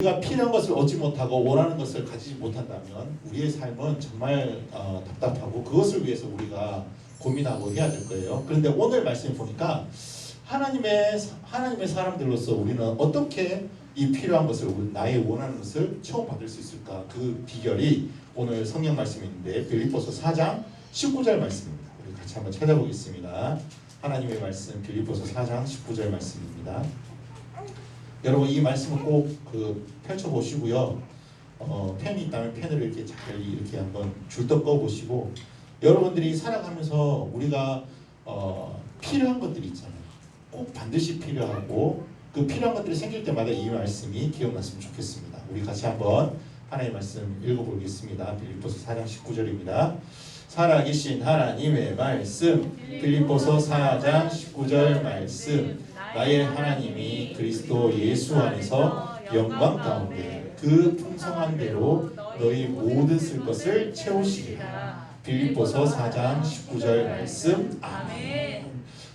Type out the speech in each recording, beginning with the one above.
우리가 필요한 것을 얻지 못하고 원하는 것을 가지지 못한다면 우리의 삶은 정말 어, 답답하고 그것을 위해서 우리가 고민하고 해야 될 거예요. 그런데 오늘 말씀 보니까 하나님의 하나님의 사람들로서 우리는 어떻게 이 필요한 것을 나의 원하는 것을 처음 받을 수 있을까? 그 비결이 오늘 성경 말씀인데 빌립보서 4장 19절 말씀입니다. 우리 같이 한번 찾아보겠습니다. 하나님의 말씀 빌립보서 4장 19절 말씀입니다. 여러분 이 말씀을 꼭그 펼쳐 보시고요. 어, 펜이 있다면 펜을 이렇게 잘 이렇게 한번 줄떡 꺼 보시고 여러분들이 살아가면서 우리가 어, 필요한 것들이 있잖아요. 꼭 반드시 필요하고 그 필요한 것들이 생길 때마다 이 말씀이 기억났으면 좋겠습니다. 우리 같이 한번 하나님의 말씀 읽어보겠습니다. 빌립보서 4장 19절입니다. 살아계신 하나님의 말씀 빌립보서 4장 19절 말씀 나의 하나님이 그리스도 예수 안에서 영광 가운데 그 풍성한 대로 너희 모든 쓸 것을 채우시리라. 빌립보서 4장 19절 말씀. 아멘.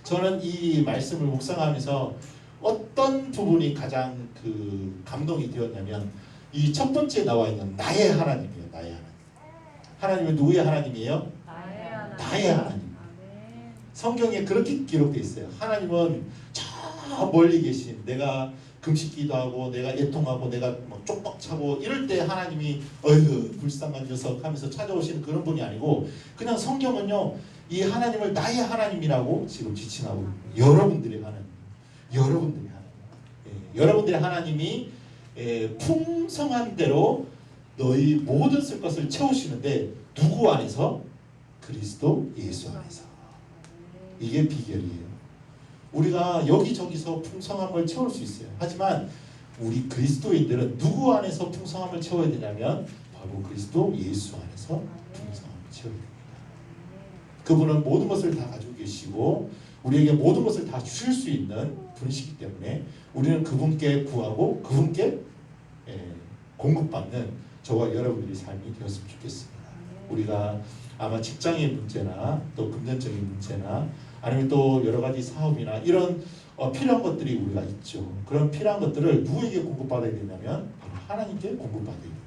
저는 이 말씀을 묵상하면서 어떤 부분이 가장 그 감동이 되었냐면 이 첫 번째 나와 있는 나의 하나님이에요. 나의 하나님. 하나님은 누구의 하나님이에요? 나의 하나님. 나의 하나님. 성경에 그렇게 기록되어 있어요. 하나님은 저 멀리 계신 내가 금식기도 하고 내가 애통하고 내가 뭐 쪽박 차고 이럴 때 하나님이 어휴 불쌍한 녀석 하면서 찾아오시는 그런 분이 아니고 그냥 성경은요 이 하나님을 나의 하나님이라고 지금 지칭하고 여러분들의 하나님 여러분들의 하나님. 예, 여러분들의 하나님이 예, 풍성한 대로 너희 모든 쓸 것을 채우시는데 누구 안에서? 그리스도 예수 안에서. 이게 비결이에요. 우리가 여기저기서 풍성함을 채울 수 있어요. 하지만 우리 그리스도인들은 누구 안에서 풍성함을 채워야 되냐면 바로 그리스도 예수 안에서 풍성함을 채워야 됩니다. 그분은 모든 것을 다 가지고 계시고 우리에게 모든 것을 다 주실 수 있는 분이시기 때문에 우리는 그분께 구하고 그분께 예, 공급받는 저와 여러분들의 삶이 되었으면 좋겠습니다. 우리가 아마 직장의 문제나 또 금전적인 문제나 아니면 또 여러 가지 사업이나 이런 어, 필요한 것들이 우리가 있죠. 그런 필요한 것들을 누구에게 공급받아야 되냐면 바로 하나님께 공급받아야 됩니다.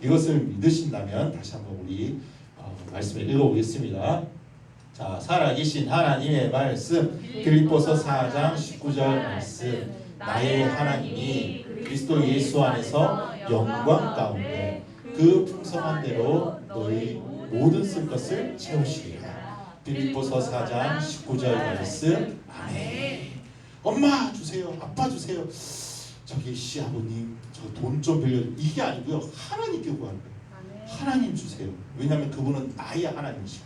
이것을 믿으신다면 다시 한번 우리 어, 말씀을 읽어보겠습니다. 자, 살아계신 하나님의 말씀 빌립보서 4장 19절 말씀 나의 하나님이 그리스도 예수 안에서 영광 가운데 그 풍성한 대로 너희 모든 쓸 것을 채우시리라. 빌립보서 4장 19절 말씀. 아멘. 엄마 주세요. 아빠 주세요. 저기 시아버님 저 돈 좀 빌려 이게 아니고요. 하나님께 구하는 거예요. 아멘. 하나님 주세요. 왜냐하면 그분은 나의 하나님이시고.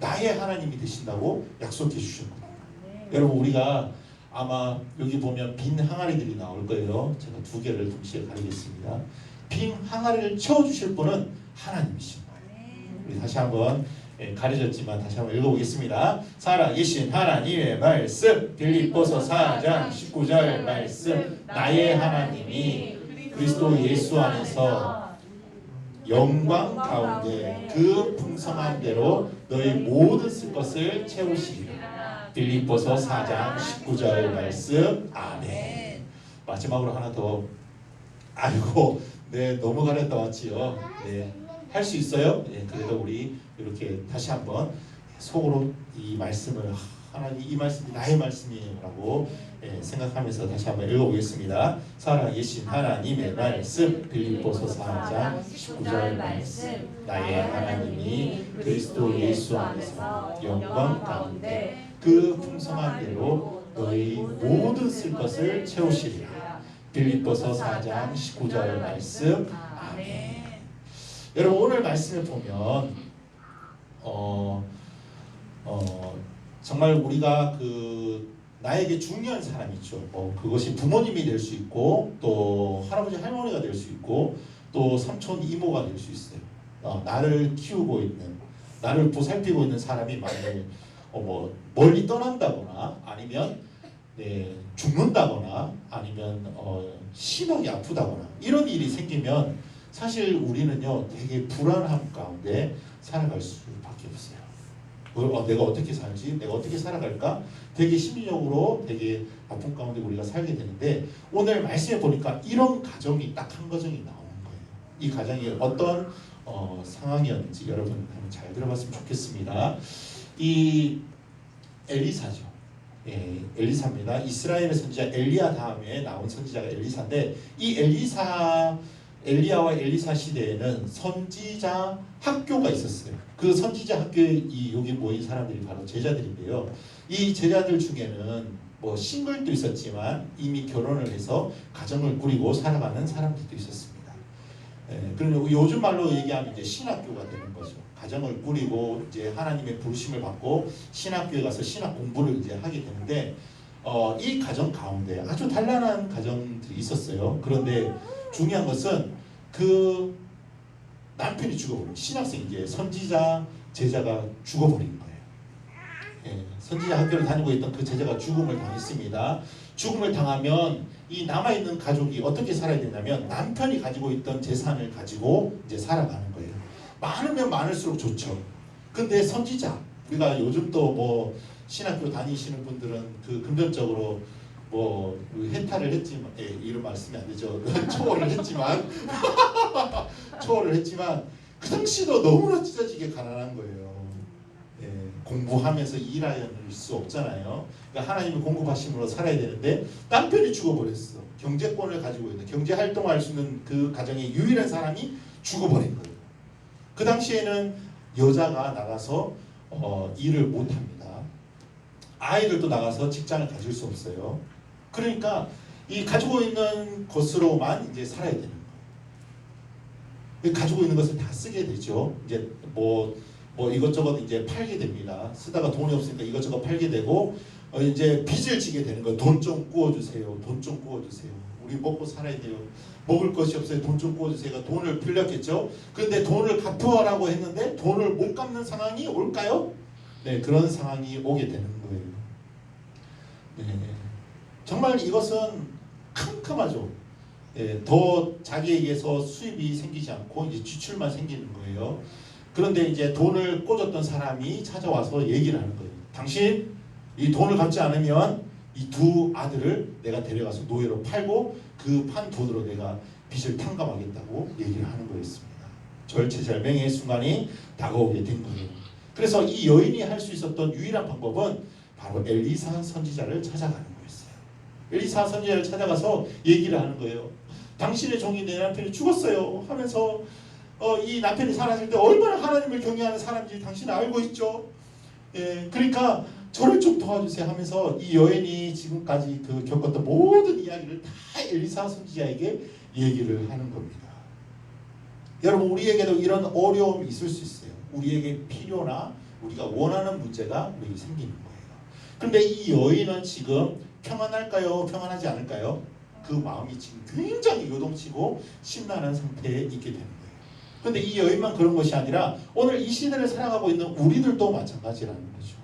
나의 하나님이 되신다고 약속해. 아멘. 여러분 우리가 아마 여기 보면 빈 항아리들이 나올 거예요. 제가 두 개를 동시에 가리겠습니다. 빈 항아리를 채워 주실 분은 하나님이십니다. 우리 다시 한번 예, 가려졌지만 다시 한번 읽어보겠습니다. 살아계신 하나님의 말씀 빌립보서 4장 19절 말씀 나의 하나님이 그리스도 예수 안에서 영광 가운데 그 풍성한 대로 너희 모든 쓸 것을 채우시리라. 빌립보서 4장 19절 말씀 아멘. 마지막으로 하나 더 아이고 네 너무 가렸다 왔지요. 네. 할 수 있어요? 예, 그래도 우리 이렇게 다시 한번 속으로 이 말씀을 아, 하나님 이 말씀이 나의 말씀이라고 예, 생각하면서 다시 한번 읽어보겠습니다. 살아계신 하나님의 말씀 빌립보서 4장 19절 말씀 나의 하나님이 그리스도 예수 안에서 영광 가운데 그 풍성한 대로 너희 모든 쓸 것을 채우시리라. 빌립보서 4장 19절 말씀 아멘. 여러분 오늘 말씀을 보면 어, 어, 정말 우리가 그 나에게 중요한 사람이 있죠. 뭐 그것이 부모님이 될 수 있고 또 할아버지 할머니가 될 수 있고 또 삼촌 이모가 될 수 있어요. 어, 나를 키우고 있는 나를 보살피고 있는 사람이 만약에 어, 뭐 멀리 떠난다거나 아니면 네, 죽는다거나 아니면 어, 심하게 아프다거나 이런 일이 생기면 사실 우리는요 되게 불안함 가운데 살아갈 수밖에 없어요. 어, 내가 어떻게 살지? 내가 어떻게 살아갈까? 되게 심리적으로 되게 아픔 가운데 우리가 살게 되는데 오늘 말씀해 보니까 이런 가정이 딱 한 가정이 나오는 거예요. 이 가정이 어떤 어, 상황이었는지 여러분 한번 잘 들어봤으면 좋겠습니다. 이 엘리사죠. 예, 엘리사입니다. 이스라엘의 선지자 엘리야 다음에 나온 선지자가 엘리사인데 이 엘리사 엘리야와 엘리사 시대에는 선지자 학교가 있었어요. 그 선지자 학교에 이 여기 모인 사람들이 바로 제자들인데요. 이 제자들 중에는 뭐 싱글도 있었지만 이미 결혼을 해서 가정을 꾸리고 살아가는 사람들도 있었습니다. 예, 그리고 요즘 말로 얘기하면 이제 신학교가 되는 거죠. 가정을 꾸리고 이제 하나님의 부르심을 받고 신학교에 가서 신학 공부를 이제 하게 되는데 어, 이 가정 가운데 아주 단란한 가정들이 있었어요. 그런데 중요한 것은 그 남편이 죽어버린 신학생 이제 선지자 제자가 죽어버린 거예요. 예, 선지자 학교를 다니고 있던 그 제자가 죽음을 당했습니다. 죽음을 당하면 이 남아 있는 가족이 어떻게 살아야 되냐면 남편이 가지고 있던 재산을 가지고 이제 살아가는 거예요. 많으면 많을수록 좋죠. 근데 선지자 우리가 요즘 또 뭐 신학교 다니시는 분들은 그 금전적으로 뭐 해탈을 했지만 예, 이런 말씀이 안 되죠. 초월을 했지만 초월을 했지만 그 당시도 너무나 찢어지게 가난한 거예요. 예, 공부하면서 일할 수 없잖아요. 그러니까 하나님의 공급하심으로 살아야 되는데 남편이 죽어버렸어. 경제권을 가지고 있는 경제 활동할 수 있는 그 가정의 유일한 사람이 죽어버린 거예요. 그 당시에는 여자가 나가서 어, 일을 못합니다. 아이들도 나가서 직장을 가질 수 없어요. 그러니까 이 가지고 있는 것으로만 이제 살아야 되는 거예요. 이 가지고 있는 것을 다 쓰게 되죠. 이제 뭐, 뭐 이것저것 이제 팔게 됩니다. 쓰다가 돈이 없으니까 이것저것 팔게 되고 어 이제 빚을 지게 되는 거예요. 돈 좀 구워주세요. 돈 좀 구워주세요. 우리 먹고 살아야 돼요. 먹을 것이 없어요. 돈 좀 구워주세요. 돈을 빌렸겠죠. 그런데 돈을 갚으라고 했는데 돈을 못 갚는 상황이 올까요? 네, 그런 상황이 오게 되는 거예요. 네, 정말 이것은 캄캄하죠. 예, 더 자기에게서 수입이 생기지 않고 이제 지출만 생기는 거예요. 그런데 이제 돈을 꽂았던 사람이 찾아와서 얘기를 하는 거예요. 당신 이 돈을 갚지 않으면 이 두 아들을 내가 데려가서 노예로 팔고 그 판 돈으로 내가 빚을 탕감하겠다고 얘기를 하는 거였습니다. 절체절명의 순간이 다가오게 된 거예요. 그래서 이 여인이 할 수 있었던 유일한 방법은 바로 엘리사 선지자를 찾아가는. 엘리사 선지자를 찾아가서 얘기를 하는 거예요. 당신의 종이 내 남편이 죽었어요 하면서 어, 이 남편이 사라질 때 얼마나 하나님을 경외하는 사람인지 당신은 알고 있죠. 예, 그러니까 저를 좀 도와주세요 하면서 이 여인이 지금까지 그 겪었던 모든 이야기를 다 엘리사 선지자에게 얘기를 하는 겁니다. 여러분 우리에게도 이런 어려움이 있을 수 있어요. 우리에게 필요나 우리가 원하는 문제가 우리에게 생기는 거예요. 근데 이 여인은 지금 평안할까요? 평안하지 않을까요? 그 마음이 지금 굉장히 요동치고 심란한 상태에 있게 되는 거예요. 근데 이 여인만 그런 것이 아니라 오늘 이 시대를 살아가고 있는 우리들도 마찬가지라는 거죠.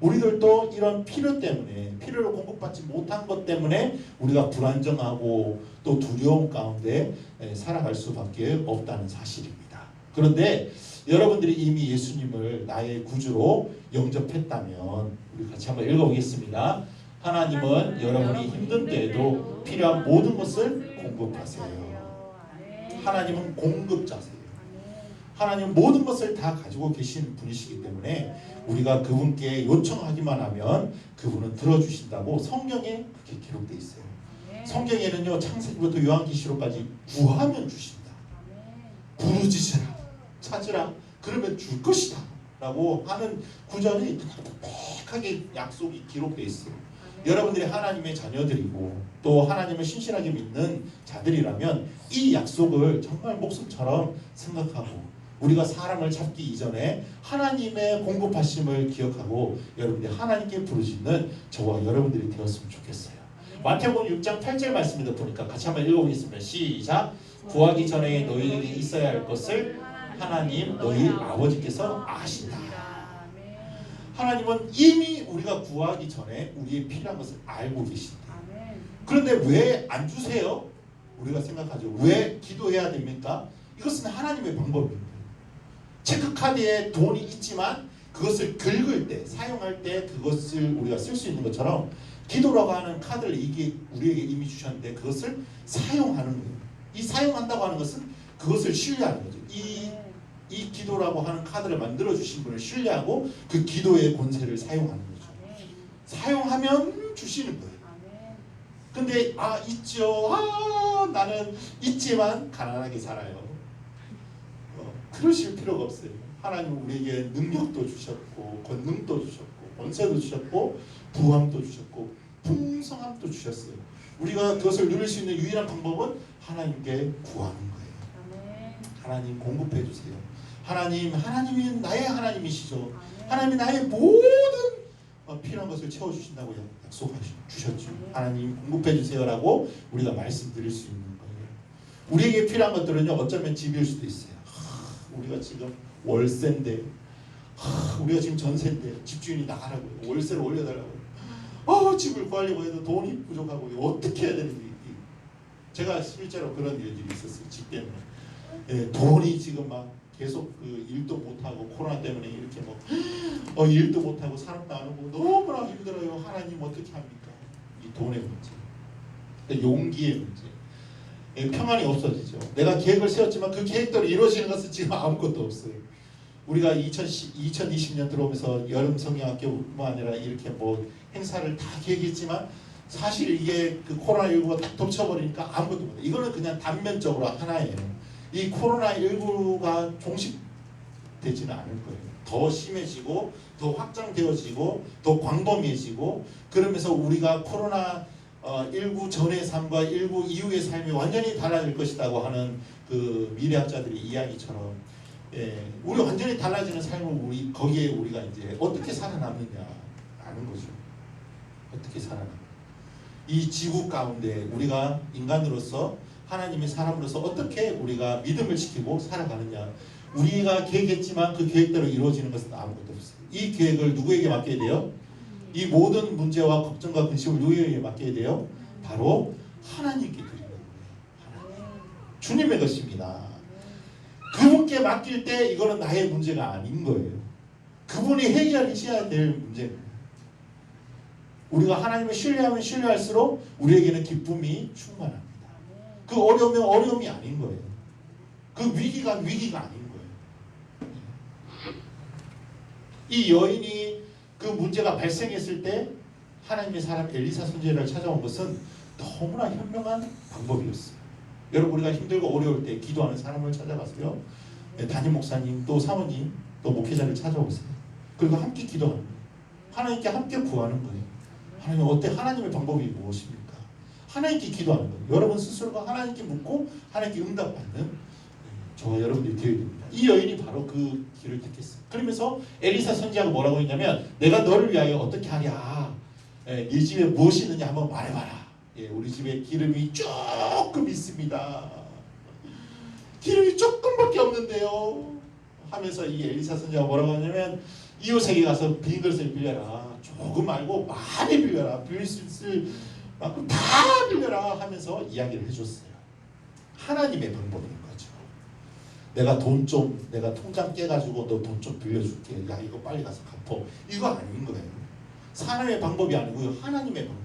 우리들도 이런 필요 때문에 필요를 공급받지 못한 것 때문에 우리가 불안정하고 또 두려움 가운데 살아갈 수밖에 없다는 사실입니다. 그런데 여러분들이 이미 예수님을 나의 구주로 영접했다면 우리 같이 한번 읽어보겠습니다. 하나님은 여러분이 힘든 때에도 필요한 모든 것을 공급하세요. 하나님은 공급자세요. 하나님 모든 것을 다 가지고 계신 분이시기 때문에 우리가 그분께 요청하기만 하면 그분은 들어주신다고 성경에 그렇게 기록되어 있어요. 성경에는요 창세기부터 요한계시록까지 구하면 주신다. 부르짖으라, 찾으라, 그러면 줄 것이다. 라고 하는 구절이 빽하게 약속이 기록되어 있어요. 여러분들이 하나님의 자녀들이고 또 하나님을 신실하게 믿는 자들이라면 이 약속을 정말 목숨처럼 생각하고 우리가 사람을 잡기 이전에 하나님의 공급하심을 기억하고 여러분들이 하나님께 부르짖는 저와 여러분들이 되었으면 좋겠어요. 마태복음 6장 8절 말씀에도 보니까 같이 한번 읽어보겠습니다. 시작. 구하기 전에 너희에게 있어야 할 것을 하나님 너희 아버지께서 아신다. 하나님은 이미 우리가 구하기 전에 우리의 필요한 것을 알고 계신다. 그런데 왜 안 주세요? 우리가 생각하죠. 왜 기도해야 됩니까? 이것은 하나님의 방법입니다. 체크카드에 돈이 있지만 그것을 긁을 때 사용할 때 그것을 우리가 쓸 수 있는 것처럼 기도라고 하는 카드를 이게 우리에게 이미 주셨는데 그것을 사용하는 거예요. 이 사용한다고 하는 것은 그것을 신뢰하는 거죠. 이, 이 기도라고 하는 카드를 만들어 주신 분을 신뢰하고 그 기도의 권세를 사용하는 거죠. 사용하면 주시는 거예요. 근데 아 있죠. 아 나는 있지만 가난하게 살아요. 어, 그러실 필요가 없어요. 하나님 우리에게 능력도 주셨고 권능도 주셨고 권세도 주셨고 부함도 주셨고 풍성함도 주셨어요. 우리가 그것을 누릴 수 있는 유일한 방법은 하나님께 구하는 거예요. 하나님 공급해 주세요. 하나님 하나님이 나의 하나님이시죠. 하나님이 나의 모든 어, 필요한 것을 채워 주신다고 약속하셨죠. 하나님 공급해 주세요라고 우리가 말씀드릴 수 있는 거예요. 우리에게 필요한 것들은요 어쩌면 집일 수도 있어요. 하, 우리가 지금 월세인데 하, 우리가 지금 전세인데 집주인이 나가라고요. 월세를 올려달라고요. 어, 집을 구하려고 해도 돈이 부족하고 어떻게 해야 되는지 제가 실제로 그런 일들이 있었어요. 집 때문에 예, 돈이 지금 막 계속 그 일도 못하고 코로나 때문에 이렇게 뭐 어, 일도 못하고 사람도 안 오고 너무나 힘들어요. 하나님 어떻게 합니까? 이 돈의 문제, 그 용기의 문제, 예, 평안이 없어지죠. 내가 계획을 세웠지만 그 계획대로 이루어지는 것은 지금 아무것도 없어요. 우리가 2010, 2020년 들어오면서 여름 성경학교뿐만 아니라 이렇게 뭐 행사를 다 계획했지만 사실 이게 그 코로나19가 딱 덮쳐버리니까 아무것도 못해. 이거는 그냥 단면적으로 하나예요. 이 코로나19가 종식되지는 않을 거예요. 더 심해지고 더 확장되어지고 더 광범위해지고 그러면서 우리가 코로나 어, 19 전의 삶과 19 이후의 삶이 완전히 달라질 것이라고 하는 그 미래학자들의 이야기처럼 예, 우리 완전히 달라지는 삶을 우리 거기에 우리가 이제 어떻게 살아남느냐 아는 거죠. 어떻게 살아남? 이 지구 가운데 우리가 인간으로서 하나님의 사람으로서 어떻게 우리가 믿음을 지키고 살아가느냐. 우리가 계획했지만 그 계획대로 이루어지는 것은 아무것도 없어요. 이 계획을 누구에게 맡겨야 돼요? 이 모든 문제와 걱정과 근심을 누구에게 맡겨야 돼요? 바로 하나님께 드리는 거예요. 주님의 것입니다. 그분께 맡길 때 이거는 나의 문제가 아닌 거예요. 그분이 해결하셔야 될 문제입니다. 우리가 하나님을 신뢰하면 신뢰할수록 우리에게는 기쁨이 충만합니다. 그 어려움은 어려움이 아닌 거예요. 그 위기가 위기가 아닌 거예요. 이 여인이 그 문제가 발생했을 때 하나님의 사람 엘리사 선지자를 찾아온 것은 너무나 현명한 방법이었어요. 여러분 우리가 힘들고 어려울 때 기도하는 사람을 찾아가세요. 네, 담임 목사님 또 사모님 또 목회자를 찾아오세요. 그리고 함께 기도하는 거예요. 하나님께 함께 구하는 거예요. 하나님 어때? 하나님의 방법이 무엇입니까? 하나님께 기도하는 거예요. 여러분 스스로가 하나님께 묻고 하나님께 응답받는 저와 여러분들이 되어야 됩니다. 이 여인이 바로 그 길을 택했어요. 그러면서 엘리사 선지자가 뭐라고 했냐면 내가 너를 위하여 어떻게 하랴 예, 네 집에 무엇이 있느냐 한번 말해봐라. 예, 우리 집에 기름이 조금 있습니다. 기름이 조금밖에 없는데요. 하면서 이 엘리사 선지자가 뭐라고 하냐면 이웃에게 가서 빈 그릇을 빌려라. 조금 말고 많이 빌려라. 빌릴 수 있을 다 빌려라 하면서 이야기를 해줬어요. 하나님의 방법인 거죠. 내가 돈 좀 내가 통장 깨가지고 너 돈 좀 빌려줄게. 야 이거 빨리 가서 갚어. 이거 아닌 거예요. 사람의 방법이 아니고요. 하나님의 방법.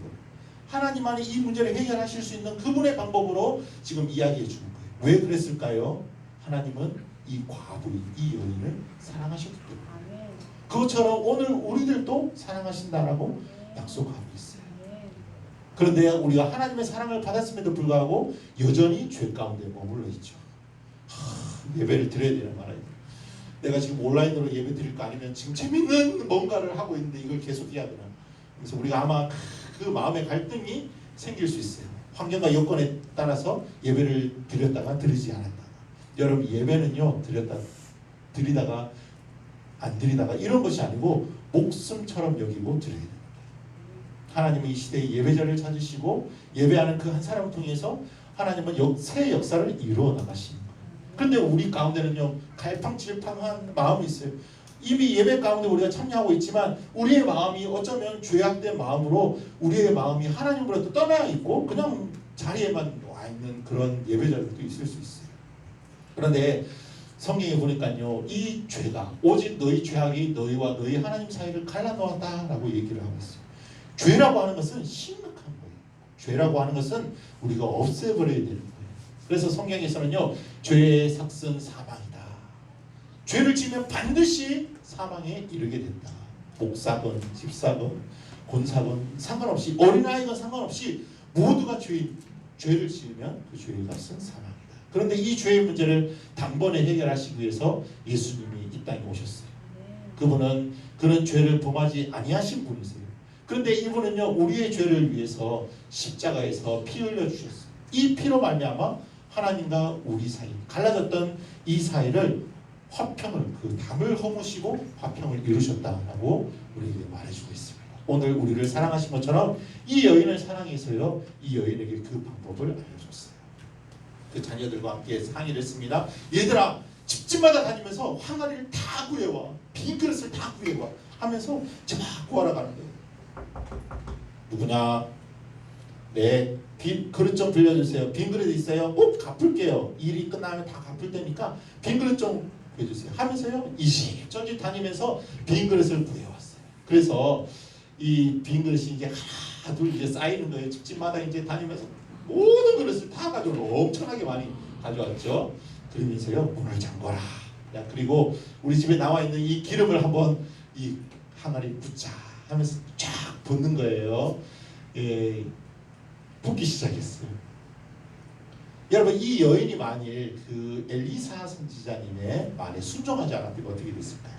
하나님만이 이 문제를 해결하실 수 있는 그분의 방법으로 지금 이야기해 주는 거예요. 왜 그랬을까요? 하나님은 이 과부인 이 여인을 사랑하셨기 때문에. 그것처럼 오늘 우리들도 사랑하신다라고 약속하고 있어요. 그런데 우리가 하나님의 사랑을 받았음에도 불구하고 여전히 죄 가운데 머물러 있죠. 하, 예배를 드려야 되는 말이에요. 내가 지금 온라인으로 예배 드릴 거 아니면 지금 재밌는 뭔가를 하고 있는데 이걸 계속 해야 되나? 그래서 우리가 아마 그 마음의 갈등이 생길 수 있어요. 환경과 여건에 따라서 예배를 드렸다가 드리지 않았다가 여러분 예배는요 드렸다 드리다가 안 드리다가 이런 것이 아니고 목숨처럼 여기고 드려야 됩니다. 하나님은 이 시대에 예배자를 찾으시고 예배하는 그 한 사람을 통해서 하나님은 역, 새 역사를 이루어 거예요. 그런데 우리 가운데는요 갈팡질팡한 마음이 있어요. 이미 예배 가운데 우리가 참여하고 있지만 우리의 마음이 어쩌면 죄악된 마음으로 우리의 마음이 하나님으로부터 떠나 있고 그냥 자리에만 와 있는 그런 예배자들도 있을 수 있어요. 그런데 성경에 보니까요 이 죄가 오직 너희 죄악이 너희와 너희 하나님 사이를 갈라놓았다라고 얘기를 하고 있어요. 죄라고 하는 것은 심각한 거예요. 죄라고 하는 것은 우리가 없애버려야 되는 거예요. 그래서 성경에서는요 죄의 삭은 사망이다. 죄를 지면 반드시 사망에 이르게 된다. 목사건, 집사건, 곤사건 상관없이 어린아이건 상관없이 모두가 죄, 죄를 지으면 그 죄의 값은 사망이다. 그런데 이 죄의 문제를 단번에 해결하시기 위해서 예수님이 이 땅에 오셨어요. 그분은 그런 죄를 범하지 아니하신 분이세요. 그런데 이분은요 우리의 죄를 위해서 십자가에서 피 흘려 주셨어요. 이 피로 말미암아 하나님과 우리 사이 갈라졌던 이 사이를 화평을 그 담을 허무시고 화평을 이루셨다라고 우리에게 말해주고 있습니다. 오늘 우리를 사랑하신 것처럼 이 여인을 사랑해서요 이 여인에게 그 방법을 알려줬어요. 그 자녀들과 함께 상의를 했습니다. 얘들아 집집마다 다니면서 항아리를 다 구해와 빈 그릇을 다 구해와 하면서 막 구하러 가는 거예요. 누구냐? 네, 빈 그릇 좀 빌려주세요. 빈 그릇 있어요? 꼭 갚을게요. 일이 끝나면 다 갚을 테니까 빈 그릇 좀 구해주세요. 하면서요 이시저시 다니면서 빈 그릇을 구해왔어요. 그래서 이 빈 그릇이 이제 하나 둘 이제 쌓이는 거예요. 집집마다 이제 다니면서 모든 그릇을 다 가져오고 엄청나게 많이 가져왔죠. 그러면서요 문을 잠궈라. 야 그리고 우리 집에 나와 있는 이 기름을 한번 이 항아리 붓자 하면서 쫙 붓는 거예요. 예, 붓기 시작했어요. 여러분 이 여인이 만일 그 엘리사 선지자님의 말에 순종하지 않았다면 어떻게 됐을까요?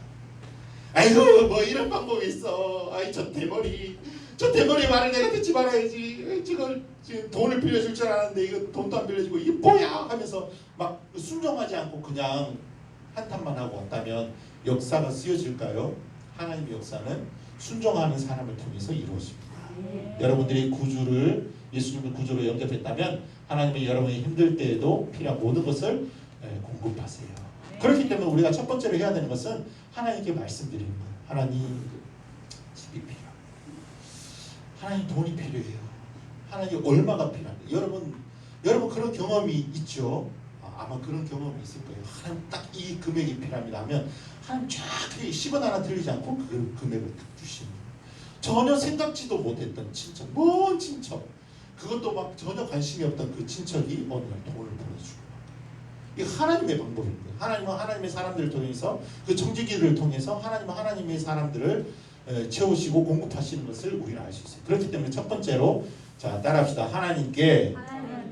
아이고 뭐 이런 방법이 있어. 아이 저 대머리 저 대머리 말을 내가 듣지 말아야지. 지금 지금 돈을 빌려줄 줄 알았는데 이거 돈도 안 빌려주고 이게 뭐야 하면서 막 순종하지 않고 그냥 한탄만 하고 왔다면 역사가 쓰여질까요? 하나님의 역사는 순종하는 사람을 통해서 이루어집니다. 여러분들이 구주를 예수님을 구주로 영접했다면 하나님이 여러분이 힘들 때에도 필요한 모든 것을 예, 공급하세요. 그렇기 때문에 우리가 첫 번째로 해야 되는 것은 하나님께 말씀드리는 거예요. 하나님 집이 필요해요. 하나님 돈이 필요해요. 하나님 얼마가 필요한데 여러분 여러분 그런 경험이 있죠. 아, 아마 그런 경험이 있을 거예요. 하나님 딱 이 금액이 필요합니다 하면 하나님 쫙 10원 하나 들리지 않고 그 금액을 딱 주시는 거예요. 전혀 생각지도 못했던 친척, 먼 친척, 그것도 막 전혀 관심이 없던 그 친척이 어느 날 돈을 보내주고 이 하나님의 거예요. 하나님은 하나님의 사람들을 통해서 그 정직이들을 통해서 하나님은 하나님의 사람들을 에, 채우시고 공급하시는 것을 우리는 알 수 있어요. 그렇기 때문에 첫 번째로 자 따라합시다. 하나님께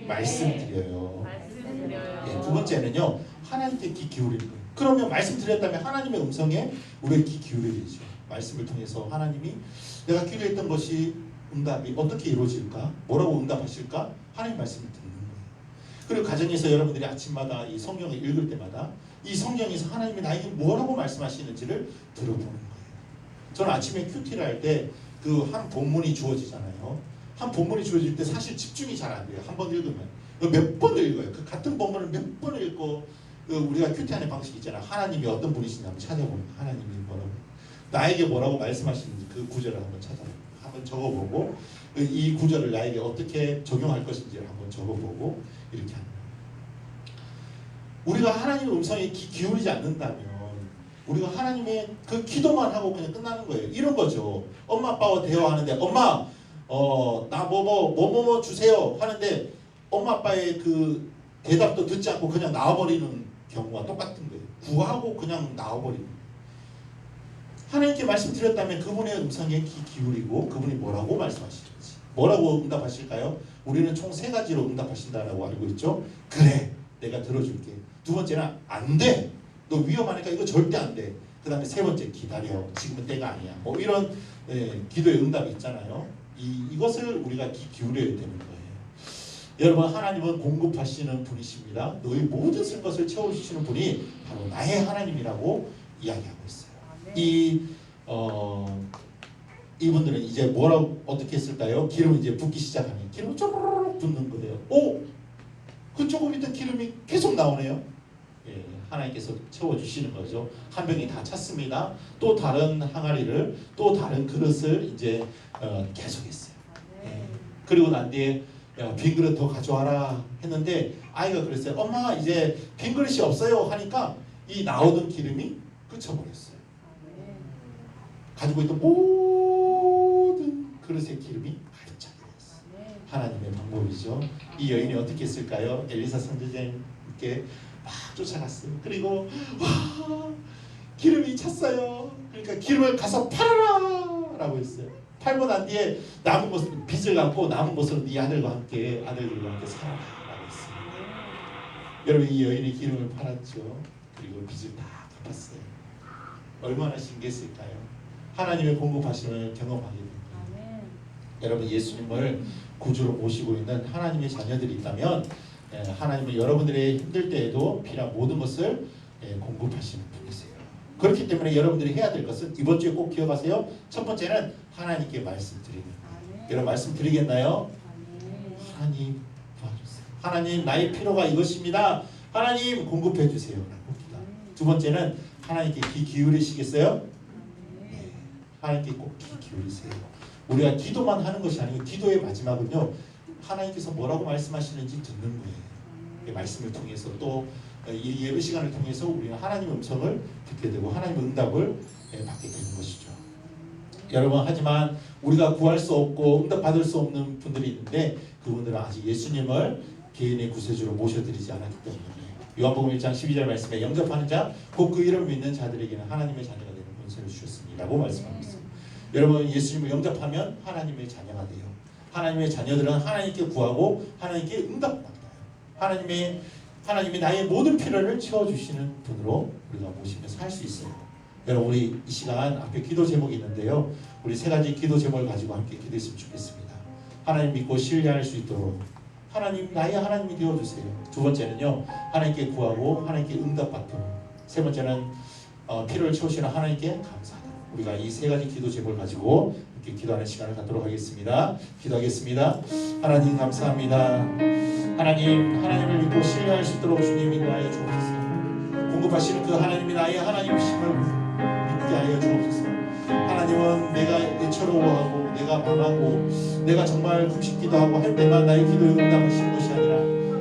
말씀드려요. 말씀드려요. 예, 두 번째는요 하나님께 귀 기울이는 거예요. 그러면 말씀드렸다면 하나님의 음성에 우리가 귀 기울여야죠. 말씀을 통해서 하나님이 내가 기도했던 것이 응답이 어떻게 이루어질까? 뭐라고 응답하실까? 하나님 말씀을 듣는 거예요. 그리고 가정에서 여러분들이 아침마다 이 성경을 읽을 때마다 이 성경에서 하나님이 나에게 뭐라고 말씀하시는지를 들어보는 거예요. 저는 아침에 큐티를 할 때 그 한 본문이 주어지잖아요. 한 본문이 주어질 때 사실 집중이 잘 안 돼요. 한 번 읽으면 몇 번을 읽어요. 그 같은 본문을 몇 번을 읽고 그 우리가 큐티하는 방식이 있잖아. 하나님이 어떤 분이신지 한번 찾아보는. 하나님이 뭐라고 나에게 뭐라고 말씀하시는지 그 구절을 한번 찾아 한번 적어보고 그이 구절을 나에게 어떻게 적용할 것인지를 한번 적어보고 이렇게 거예요. 우리가 하나님의 음성에 귀 기울이지 않는다면 우리가 하나님의 그 기도만 하고 그냥 끝나는 거예요. 이런 거죠. 엄마 아빠와 대화하는데 엄마 어 나 뭐 뭐 뭐 뭐 뭐 주세요 하는데 엄마 아빠의 그 대답도 듣지 않고 그냥 나와버리는 경우와 똑같은 거예요. 구하고 그냥 나와버리는 거예요. 하나님께 말씀드렸다면 그분의 음성에 귀 기울이고 그분이 뭐라고 말씀하시는지 뭐라고 응답하실까요? 우리는 총 세 가지로 응답하신다라고 알고 있죠. 그래, 내가 들어줄게. 두 번째는 안 돼. 너 위험하니까 이거 절대 안 돼. 그 다음에 세 번째 기다려. 지금은 때가 아니야. 뭐 이런 예, 기도의 응답이 있잖아요. 이, 이것을 우리가 귀 기울여야 되는 거예요. 여러분 하나님은 공급하시는 분이십니다. 너희 모든 쓸 것을 채워주시는 분이 바로 나의 하나님이라고 이야기하고 있어요. 이 어, 이분들은 이제 뭐라고 어떻게 했을까요? 기름을 이제 붓기 시작하니 기름을 쪼르륵 붓는 거예요. 오, 그 조금 있던 기름이 계속 나오네요. 예, 하나님께서 채워주시는 거죠. 한 병이 다 찼습니다. 또 다른 항아리를 또 다른 그릇을 이제 어, 계속했어요. 예. 그리고 난 뒤에 야, 빈 그릇 더 가져와라 했는데 아이가 그랬어요. 엄마 이제 빈 그릇이 없어요 하니까 이 나오던 기름이 그쳐버렸어요. 가지고 있던 모든 그릇의 기름이 가득 차게 됐어요. 하나님의 방법이죠. 이 여인이 어떻게 했을까요? 엘리사 선지자님께 막 쫓아갔어요. 그리고 와 기름이 찼어요. 그러니까 기름을 가서 팔아라 라고 했어요. 팔고 난 뒤에 남은 것을 빚을 갚고 남은 것으로 네 아들과 함께 아들들과 함께 살아라라고 했어요. 여러분 이 여인이 기름을 팔았죠. 그리고 빚을 다 갚았어요. 얼마나 신기했을까요? 하나님의 공급하심을 경험하게 됩니다. 여러분 예수님을 구주로 모시고 있는 하나님의 자녀들이 있다면 예, 하나님은 여러분들의 힘들 때에도 필요한 모든 것을 예, 공급하시는 분이세요. 그렇기 때문에 여러분들이 해야 될 것은 이번 주에 꼭 기억하세요. 첫 번째는 하나님께 말씀드리는 거예요. 여러분 말씀드리겠나요? 하나님 도와주세요. 하나님 나의 필요가 이것입니다. 하나님 공급해 주세요. 두 번째는 하나님께 귀 기울이시겠어요? 네. 하나님께 꼭 귀 기울이세요. 우리가 기도만 하는 것이 아니고 기도의 마지막은요. 하나님께서 뭐라고 말씀하시는지 듣는 거예요. 이 말씀을 통해서 또 이 예배 시간을 통해서 우리는 하나님 음성을 듣게 되고 하나님 응답을 예, 받게 되는 것이죠. 여러분 하지만 우리가 구할 수 없고 응답 받을 수 없는 분들이 있는데 그분들은 아직 예수님을 개인의 구세주로 모셔드리지 않았기 때문에 요한복음 1장 12절 말씀에 영접하는 자 곧 그 이름을 믿는 자들에게는 하나님의 자녀가 되는 권세를 주셨습니다라고 말씀하고 있습니다. 여러분 예수님을 영접하면 하나님의 자녀가 돼요. 하나님의 자녀들은 하나님께 구하고 하나님께 응답받아요. 하나님의 하나님이 나의 모든 필요를 채워주시는 분으로 우리가 모시면서 할 수 있어요. 여러분 우리 이 시간 앞에 기도 제목이 있는데요. 우리 세 가지 기도 제목을 가지고 함께 기도했으면 좋겠습니다. 하나님 믿고 신뢰할 수 있도록 하나님 나의 하나님이 되어주세요. 두 번째는요 하나님께 구하고 하나님께 응답받도록 세 번째는 어, 필요를 채우시는 하나님께 감사하도록 우리가 이 세 가지 기도 제목을 가지고 함께 기도하는 시간을 갖도록 하겠습니다. 기도하겠습니다. 하나님 감사합니다. 하나님 하나님을 믿고 신뢰할 수 있도록 주님 인도하여 주옵소서. 공급하시는 그 하나님이 나의 하나님이심을 믿게 하여 주옵소서. 하나님은 내가 애처로워하고 내가 망하고 내가 정말 금식기도 하고 할 때만 나의 기도에 응답하시는 것이 아니라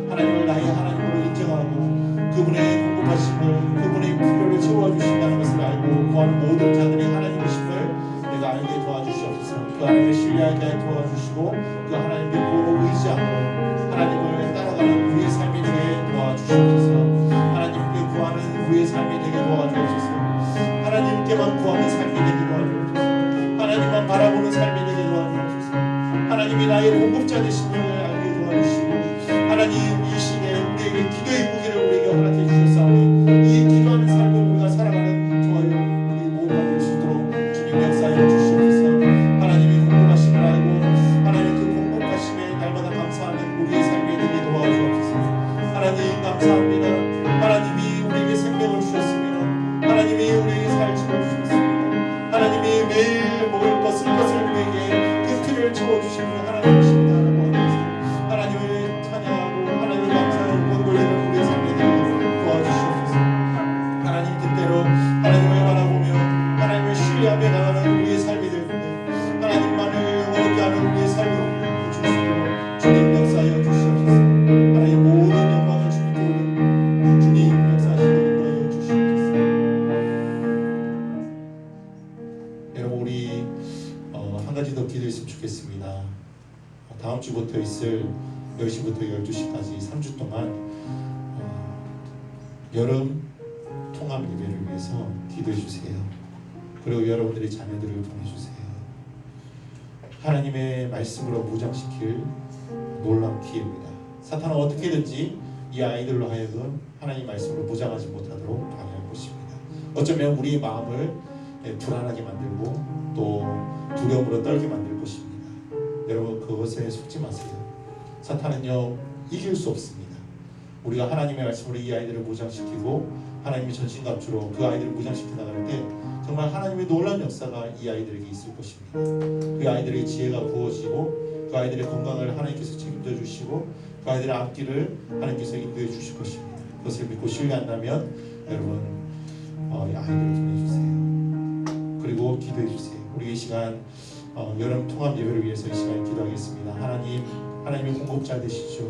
하나님을 나의 하나님으로 인정하고 그분의 공급하심을 그분의 필요를 채워주신다는 것을 알고 구하는 모든 자들의 하나님이심을 내가 알게 도와주시옵소서. 그 하나님을 신뢰하게 도와주시고 그 하나님 믿고 의지하고 하나님을 따라가는 우리의 삶이 되게 도와주시옵소서. 하나님께 구하는 우리의 삶이 되게 도와주옵소서. 하나님께만 구하는 삶이 되게 도와주옵소서. 하나님만 바라보는 삶이 되게 도와주옵소서. 하나님이 나의 공급자 되심을 다음 주부터 있을 10시부터 12시까지 3주 동안 어, 여름 통합 예배를 위해서 기도해 주세요. 그리고 여러분들의 자녀들을 보내주세요. 하나님의 말씀으로 무장시킬 놀라운 기회입니다. 사탄은 어떻게든지 이 아이들로 하여금 하나님 말씀으로 무장하지 못하도록 방해할 것입니다. 어쩌면 우리의 마음을 예, 불안하게 만들고 또 두려움으로 떨게 만들 것입니다. 여러분 그것에 속지 마세요. 사탄은요 이길 수 없습니다. 우리가 하나님의 말씀으로 이 아이들을 무장시키고 하나님의 전신갑주로 그 아이들을 무장시켜 나갈 때 정말 하나님의 놀라운 역사가 이 아이들에게 있을 것입니다. 그 아이들의 지혜가 부어지고 그 아이들의 건강을 하나님께서 책임져 주시고 그 아이들의 앞길을 하나님께서 인도해 주실 것입니다. 그것을 믿고 신뢰한다면 여러분 어, 이 아이들을 보내주세요. 그리고 기도해 주세요. 우리 이 시간 어, 여름 통합 예배를 위해서 이 시간 기도하겠습니다. 하나님, 하나님의 공급자 되시죠.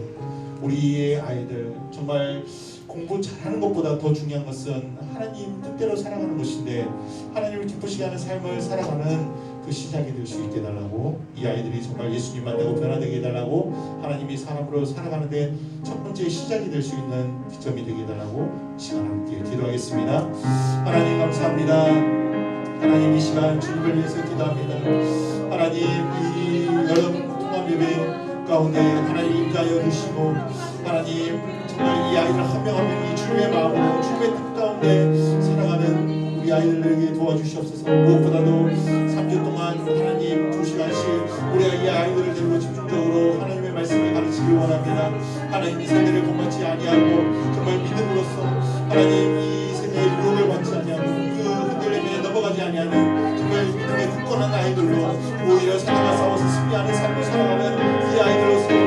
우리의 아이들 정말 공부 잘하는 것보다 더 중요한 것은 하나님 뜻대로 살아가는 것인데 하나님을 기쁘시게 하는 삶을 살아가는 그 시작이 될 수 있게 해달라고 이 아이들이 정말 예수님 만나고 변화되게 해달라고 하나님이 사람으로 살아가는데 첫 번째 시작이 될 수 있는 기점이 되게 해달라고 시간 함께 기도하겠습니다 하나님 감사합니다 하나님 이 시간 주님을 위해서 기도합니다 하나님 이 여름 통합 예배 가운데 하나님 임자여 주시고 하나님 정말 이 아이들 한 명 한 명이 주님의 마음으로 주님의 뜻 가운데 살아가는 우리 아이들에게 도와주시옵소서. 무엇보다도 3주 동안 하나님 두 시간씩 우리 이 아이들을 데리고 집중적으로 하나님의 말씀을 가르치길 원합니다. 하나님 이 세대를 본받지 아니하고 정말 믿음으로써 하나님 이 세대의 유혹을 받지 아니하고 굳건한 아이들로 오히려 사랑과 싸워서 승리하는 삶을 살아가는 이 아이들로서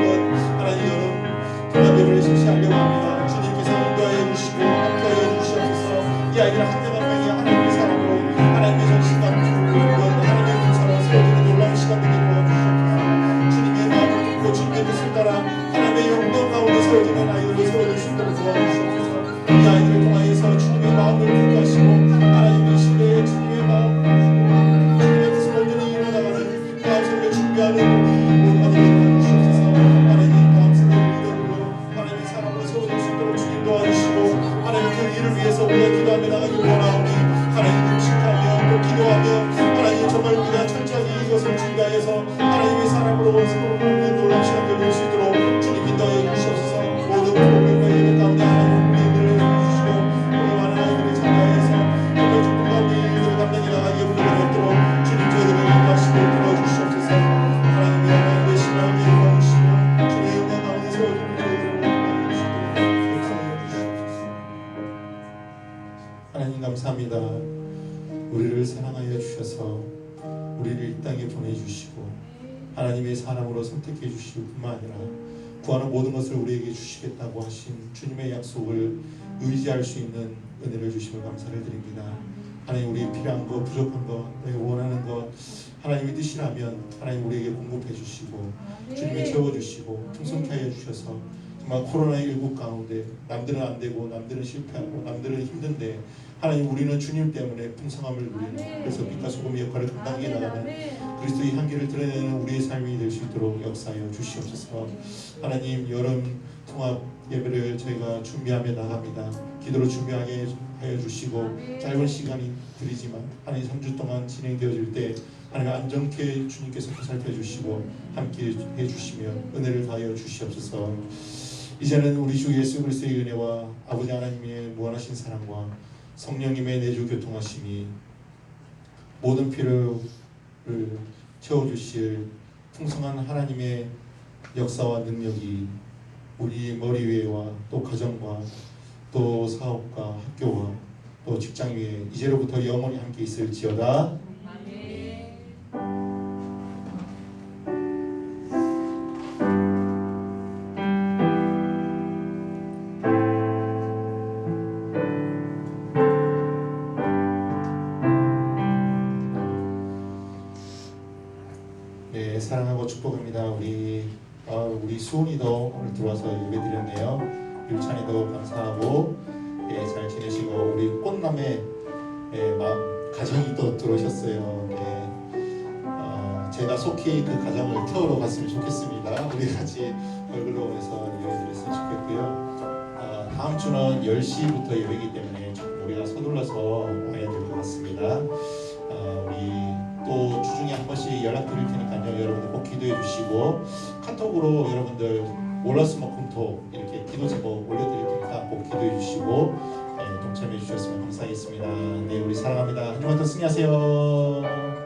하나님의 사람으로 세워 주시고 하나님의 사람으로 선택해 주시고 뿐만 아니라 구하는 모든 것을 우리에게 주시겠다고 하신 주님의 약속을 의지할 수 있는 은혜를 주심을 감사를 드립니다. 하나님 우리 필요한 것, 부족한 것, 내가 원하는 것 하나님의 뜻이라면 하나님 우리에게 공급해 주시고 주님이 채워 주시고 풍성케 하여 주셔서 정말 코로나 19 가운데 남들은 안 되고 남들은 실패하고 남들은 힘든데 하나님 우리는 주님 때문에 풍성함을 누리는 그래서 빛과 소금의 역할을 감당해 나가는 그리스도의 향기를 드러내는 우리의 삶이 될 수 있도록 역사하여 주시옵소서. 하나님 여름 통합 예배를 저희가 준비하며 나갑니다. 기도로 준비하게 하여 주시고 짧은 시간이 들이지만 하나님 3주 동안 진행되어질 때 하나님 안정케 주님께서 살펴 주시고 함께 해 주시며 은혜를 더하여 주시옵소서. 이제는 우리 주 예수 그리스도의 은혜와 아버지 하나님의 무한하신 사랑과 성령님의 내주 교통하심이 모든 필요를 채워주실 풍성한 하나님의 역사와 능력이 우리 머리 위에와 또 가정과 또 사업과 학교와 또 직장 위에 이제로부터 영원히 함께 있을지어다. 축복합니다. 우리 어, 우리 수훈이도 오늘 들어와서 예배드렸네요. 율찬이도 감사하고 예, 잘 지내시고 우리 꽃남의 예, 마음 가정이 또 들어오셨어요. 네. 어, 제가 속히 그 가정을 태우러 갔으면 좋겠습니다. 우리 같이 얼굴로 오면서 예배드렸으면 좋겠고요. 어, 다음 주는 10시부터 예배이기 때문에 우리가 서둘러서 와야 될 것 같습니다. 어, 우리 또 주중에 한 번씩 연락드릴 테니까요. 여러분들 꼭 기도해 주시고 카톡으로 여러분들 월화수목금토 이렇게 기도 제목 올려드릴 테니까 꼭 기도해 주시고 네, 동참해 주셨으면 감사하겠습니다. 네, 우리 사랑합니다. 한 주만 더 승리하세요.